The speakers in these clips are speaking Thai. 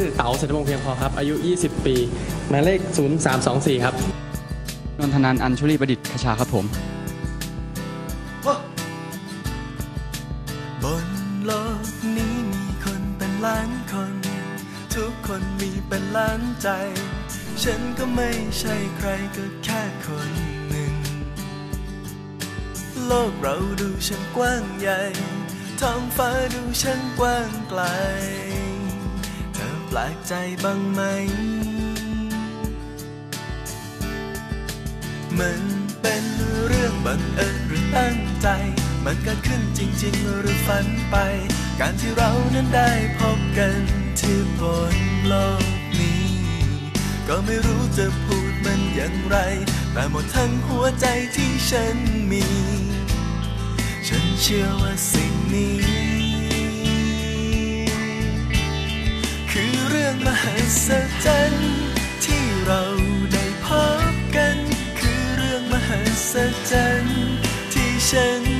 ชื่อเต๋าเศรษฐพงษ์เพียงพอครับ อายุ 20 ปีหมายเลข 0324 ครับ นนทนันท์อัญชุลีประดิษฐ์คชาครับผม บนโลกนี้มีคนเป็นล้านคน ทุกคนมีเป็นล้านใจ ฉันก็ไม่ใช่ใครก็แค่คนหนึ่ง โลกเราดูช่างกว้างใหญ่ท้องฟ้าดูช่างกว้างไกลเธอ แปลกใจบ้างไหม มันเป็นเรื่องบังเอิญหรือตั้งใจ มันเกิดขึ้นจริง ๆ หรือฝันไป การที่เรานั้นได้พบกันที่บนโลกนี้ ก็ไม่รู้จะพูดมันอย่างไร แต่หมดทั้งหัวใจที่ฉันมี ฉันเชื่อว่าสิ่งนี้ มหัศจรรย์ที่เราได้พบกัน คือเรื่องมหัศจรรย์ที่ฉัน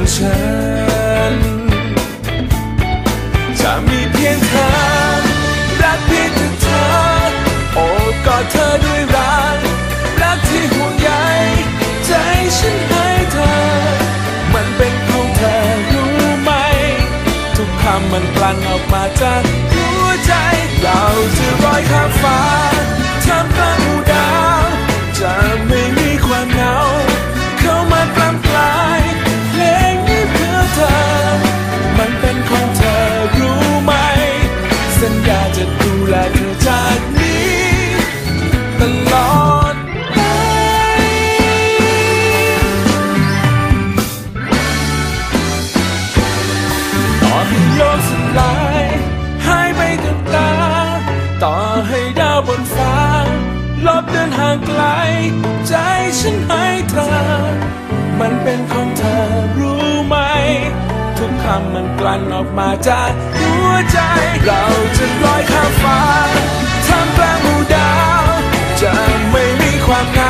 ของฉัน จะมีเพียงเธอ รักเพียงแต่เธอ โอบกอดเธอด้วยรัก รักที่ห่วงใยใจฉันให้เธอ มันเป็นของเธอรู้ไหม ทุกคำมันกลั่นออกมาจากหัวใจ เราจะลอยข้ามฟ้า ทุกคำมันกลั่นออกมาจากหัวใจ เราจะลอยข้ามฟ้าทำแปลงหมู่ดาว จะไม่มีความหงา